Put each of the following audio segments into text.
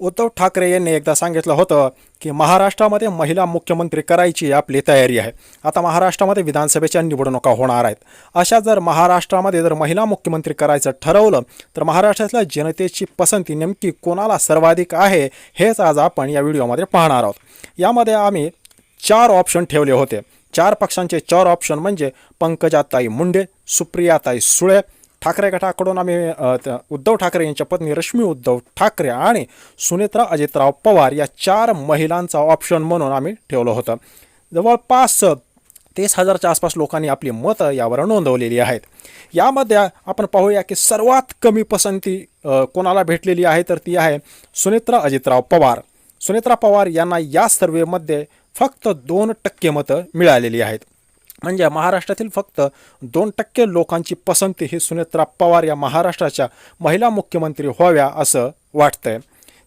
उद्धव ठाकरे यांनी एकदा सांगितलं होतं की महाराष्ट्रामध्ये महिला मुख्यमंत्री करायची आपली तयारी आहे. आता महाराष्ट्रामध्ये विधानसभेच्या निवडणुका होणार आहेत. अशा जर महाराष्ट्रामध्ये जर महिला मुख्यमंत्री करायचं ठरवलं तर महाराष्ट्रातल्या जनतेची पसंती नेमकी कोणाला सर्वाधिक आहे हेच आज आपण या व्हिडिओमध्ये पाहणार आहोत. यामध्ये आम्ही चार ऑप्शन ठेवले होते. चार पक्षांचे चार ऑप्शन म्हणजे पंकजाताई मुंडे सुप्रियाताई सुळे ठाकरे गटाकडून आम्ही त- उद्धव ठाकरे यांच्या पत्नी रश्मी उद्धव ठाकरे आणि सुनेत्रा अजितराव पवार या चार महिलांचा ऑप्शन म्हणून आम्ही ठेवलं होतं. जवळपास तीस हजारच्या आसपास लोकांनी आपली मतं यावर नोंदवलेली आहेत. यामध्ये आपण पाहूया की सर्वात कमी पसंती कोणाला भेटलेली आहे तर ती आहे सुनेत्रा अजितराव पवार. सुनेत्रा पवार यांना या सर्वेमध्ये फक्त दोन टक्के मतं मिळालेली आहेत. म्हणजे महाराष्ट्रातील फक्त दोन टक्के लोकांची पसंती ही सुनेत्रा पवार या महाराष्ट्राच्या महिला मुख्यमंत्री व्हाव्या असं वाटतंय.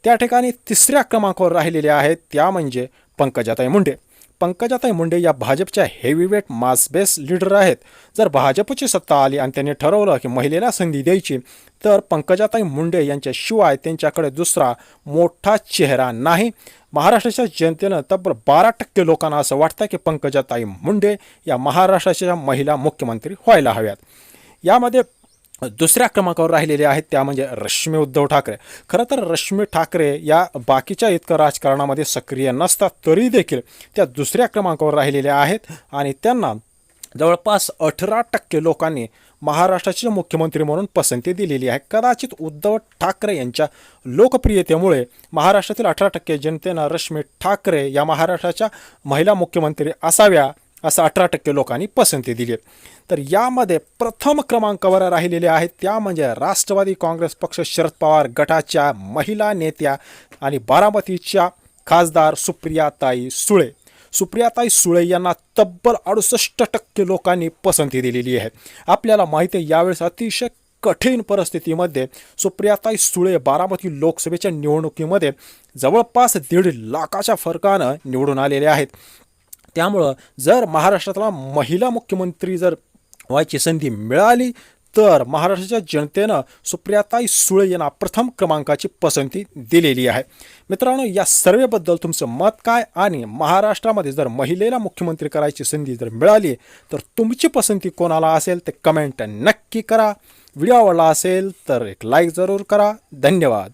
त्या ठिकाणी तिसऱ्या क्रमांकावर राहिलेल्या आहेत त्या म्हणजे पंकजाताई मुंडे. पंकजाताई मुंडे या भाजपच्या हेवीवेट मास बेस लीडर आहेत. जर भाजपची सत्ता आली आणि त्यांनी ठरवलं की महिलेला संधी द्यायची तर पंकजाताई मुंडे यांच्याशिवाय त्यांच्याकडे दुसरा मोठा चेहरा नाही. महाराष्ट्राच्या जनतेनं तब्बल बारा टक्के लोकांना असं वाटतं की पंकजाताई मुंडे या महाराष्ट्राच्या महिला मुख्यमंत्री व्हायला हव्यात. यामध्ये दुसऱ्या क्रमांकावर राहिलेले आहेत त्या म्हणजे रश्मी उद्धव ठाकरे. खरं तर रश्मी ठाकरे या बाकीच्या इतकं राजकारणामध्ये सक्रिय नसतात तरी देखील त्या दुसऱ्या क्रमांकावर राहिलेल्या आहेत आणि त्यांना जवळपास अठरा टक्के लोकांनी महाराष्ट्राचे मुख्यमंत्री म्हणून पसंती दिलेली आहे. कदाचित उद्धव ठाकरे यांच्या लोकप्रियतेमुळे महाराष्ट्रातील अठरा टक्के जनतेनं रश्मी ठाकरे या महाराष्ट्राच्या महिला मुख्यमंत्री असाव्या. असं अठरा टक्के लोकांनी पसंती दिली तर यामध्ये प्रथम क्रमांकावर राहिलेले आहेत. त्या म्हणजे राष्ट्रवादी काँग्रेस पक्ष शरद पवार गटाच्या महिला नेत्या आणि बारामतीच्या खासदार सुप्रियाताई सुळे. सुप्रियाताई सुळे यांना तब्बल अडुसष्ट टक्के लोकांनी पसंती दिलेली आहे. आपल्याला माहिती आहे यावेळेस अतिशय कठीण परिस्थितीमध्ये सुप्रियाताई सुळे बारामती लोकसभेच्या निवडणुकीमध्ये जवळपास दीड लाखाच्या फरकानं निवडून आलेले आहेत. त्यामुळं जर महाराष्ट्रातला महिला मुख्यमंत्री जर व्हायची संधी मिळाली तर महाराष्ट्राच्या जनतेनं सुप्रियाताई सुळे यांना प्रथम क्रमांकाची पसंती दिलेली आहे. मित्रांनो या सर्वेबद्दल तुमचं मत काय? आणि महाराष्ट्रामध्ये जर महिलेला मुख्यमंत्री करायची संधी जर मिळाली तर तुमची पसंती कोणाला असेल ते कमेंट नक्की करा. व्हिडिओ आवडला असेल तर एक लाईक जरूर करा. धन्यवाद.